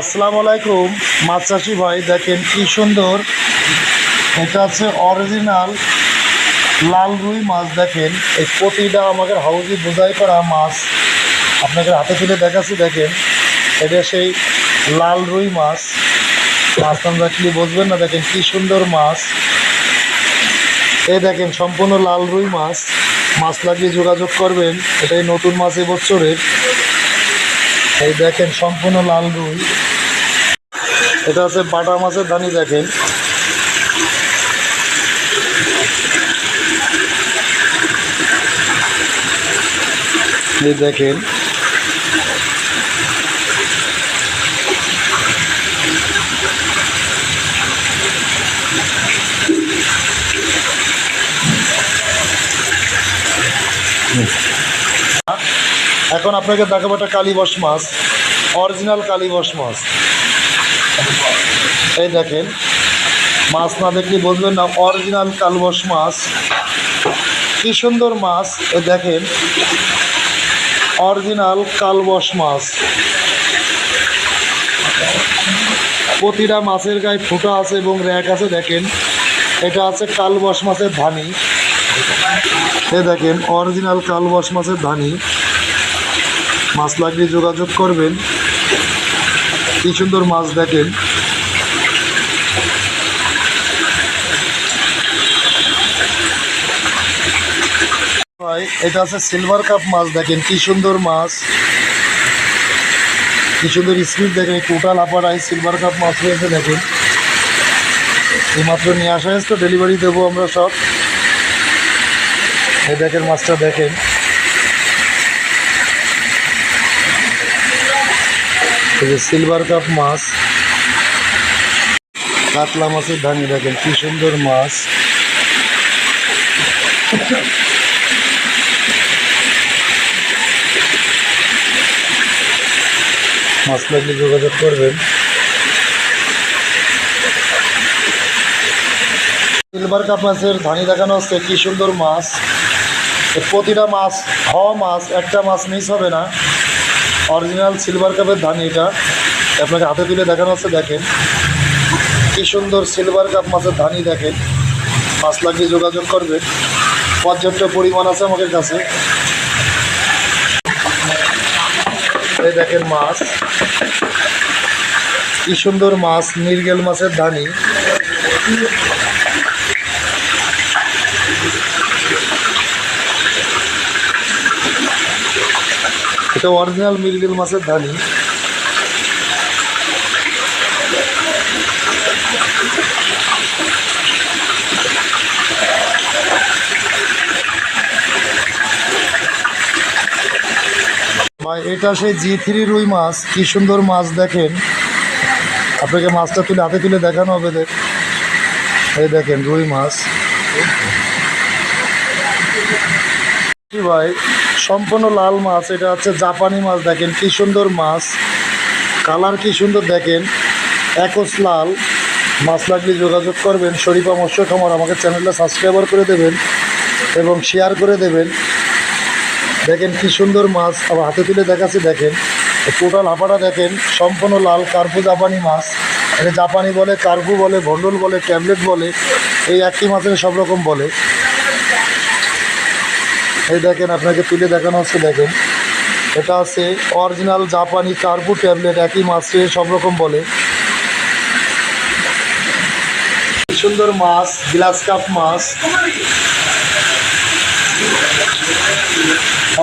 আসসালামু আলাইকুম, মাছ চাষি ভাই, দেখেন কি সুন্দর। এটা হচ্ছে অরিজিনাল লাল রুই মাছ, দেখেন। এই প্রতিটা আমাদের হাউজি বোঝাই করা মাছ আপনাকে হাতে তুলে দেখাচ্ছি, দেখেন। এটা সেই লাল রুই মাছ। মাছ নাম রাখলে বুঝবেন না, দেখেন কি সুন্দর মাছ। এই দেখেন, সম্পূর্ণ লাল রুই মাছ। মাছ লাগিয়ে যোগাযোগ করবেন, এটাই নতুন মাছ এবছরের। এই দেখেন সম্পূর্ণ লাল রুই। এটা হচ্ছে বাটা মাছের দানি দেখেন। এই দেখেন। এখন আপনাকে দেখাবো একটা কালীবস মাছ, অরিজিনাল কালীবস মাছ। এই দেখেন, মাছ না দেখলে বলবেন না, অরিজিনাল কালবস মাছ। কি সুন্দর মাছ এ দেখেন, অরিজিনাল কালবস মাছ। প্রতিটা মাছের গায়ে ফুটা আছে এবং র্যাক আছে, দেখেন, এটা আছে কালবস মাছের ধানি। এ দেখেন, অরিজিনাল কালবস মাছের ধানি। মাছ লাগলে যোগাযোগ করবেন। কি সুন্দর মাছ দেখেন। এটা আছে সিলভার কাপ মাছ দেখেন, কি সুন্দর মাছ। কি সুন্দর স্পিড দেখেন টোটাল আপারাই সিলভার কাপ মাছ রয়েছে দেখেন। এইমাত্র নিয়ে আসা হয়েছে, তো ডেলিভারি দেবো আমরা সব। এই দেখেন মাছটা দেখেন। যে সিলভার কাপ মাছ, কাতলা মাছের ধানি দেখেন, কি সুন্দর মাছ। মাছ লাগলে যোগাযোগ করবেন। সিলভার কাপ মাছের ধানি দেখানো হচ্ছে, কি সুন্দর মাছ। প্রতিটা মাছ হওয়া মাছ, একটা মাছ মিস হবে না। অরিজিনাল সিলভার কাপের ধান এটা। আপনাকে হাতে তুলে দেখানো হচ্ছে, দেখেন। কি সুন্দর সিলভার কাপ মাছের ধানই দেখেন। মাছ লাগিয়ে যোগাযোগ করবেন। পর্যাপ্ত পরিমাণ আছে আমাদের কাছে। দেখেন মাছ। কি সুন্দর মাছ, নির্গেল মাছের ধানি। এটা অরিজিনাল মিরগেল মাছের ধানি এটা সেই জি থ্রি রুই মাছ, কি সুন্দর মাছ দেখেন। আপনাকে মাছটা তুলে হাতে তুলে দেখানো হবে এই দেখেন রুই মাছ। ভাই সম্পূর্ণ লাল মাছ, এটা হচ্ছে জাপানি মাছ দেখেন, কি সুন্দর মাছ। কালার কি সুন্দর দেখেন একস লাল। মাছ লাগলে যোগাযোগ করবেন, শরীফা মৎস্য খামার আমাকে চ্যানেলটা সাবস্ক্রাইবার করে দেবেন এবং শেয়ার করে দেবেন। দেখেন কি সুন্দর মাছ, আবার হাতে তুলে দেখাচ্ছি, দেখেন। টোটাল হাঁপাটা দেখেন, সম্পূর্ণ লাল, কার্পু জাপানি মাছ। এটা জাপানি বলে, কার্পু বলে ভন্ডল বলে, ট্যাবলেট বলে, এই একটি মাছের সব রকম বলে। এই দেখেন, আপনাকে তুলে দেখানো হচ্ছে, দেখেন। এটা আছে অরিজিনাল জাপানি কার্পু ট্যাবলেট একই মাছে সব রকম বলে। সুন্দর মাছ গ্লাস কাপ মাছ।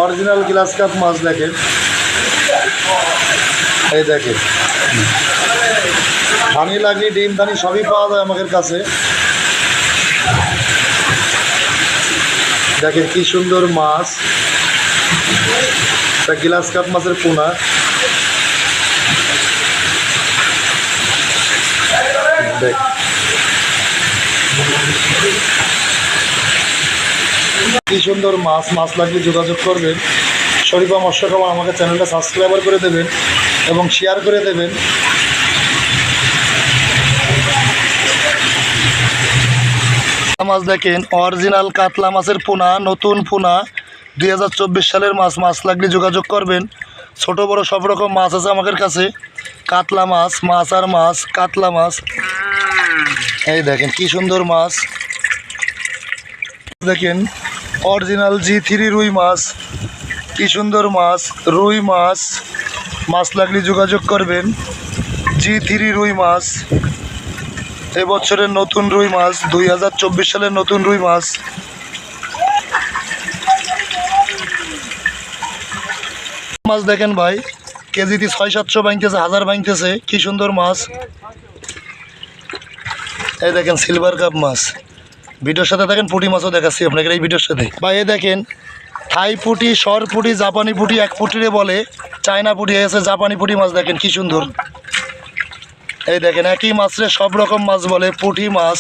অরিজিনাল গ্লাস কাপ মাছ, দেখেন। এই দেখেন। ধানি লাগি ডিম, ধানি সবই পাওয়া যায় আমাদের কাছে। দেখেন কি সুন্দর মাছ। একটা গ্লাস কাপ মাছের পোনা। দেখ। কি সুন্দর মাছ মাছ লাগলে যোগাযোগ করবেন। শরীফা মৎস্য খাবার আমাকে চ্যানেলটা সাবস্ক্রাইবার করে দেবেন এবং শেয়ার করে দেবেন। মাছ দেখেন অরিজিনাল কাতলা মাছের পোনা, নতুন পোনা, দুই হাজার চব্বিশ সালের মাছ মাছ লাগলে যোগাযোগ করবেন। ছোট, বড় সব রকম মাছ আছে আমাদের কাছে। কাতলা মাছ মাছ আর মাছ, কাতলা মাছ। এই দেখেন, কি সুন্দর মাছ। দেখেন অরিজিনাল জি থ্রি রুই মাছ। কি সুন্দর মাছ, রুই মাছ। মাছ লাগলে যোগাযোগ করবেন। জি থ্রি রুই মাছ। এবছরের নতুন রুই মাছ, দুই হাজার চব্বিশ সালের নতুন রুই মাছ। মাছ দেখেন ভাই, কেজিতে ছয় সাতশো ভাঙতেছে, হাজার ভাঙতেছে, কি সুন্দর মাছ। এই দেখেন সিলভার কাপ মাছ। ভিডিওর সাথে দেখেন পুঁটি মাছও দেখাচ্ছি আপনাকে এই ভিডিওর সাথে। বা এ দেখেন, থাই পুঁটি, সর পুঁটি, জাপানি পুঁটি, এক পুঁটিরে বলে, চায়না পুঁটি এসে জাপানি পুঁটি মাছ দেখেন কি সুন্দর। এই দেখেন একই মাছরে সব রকম মাছ বলে পুঁটি মাছ।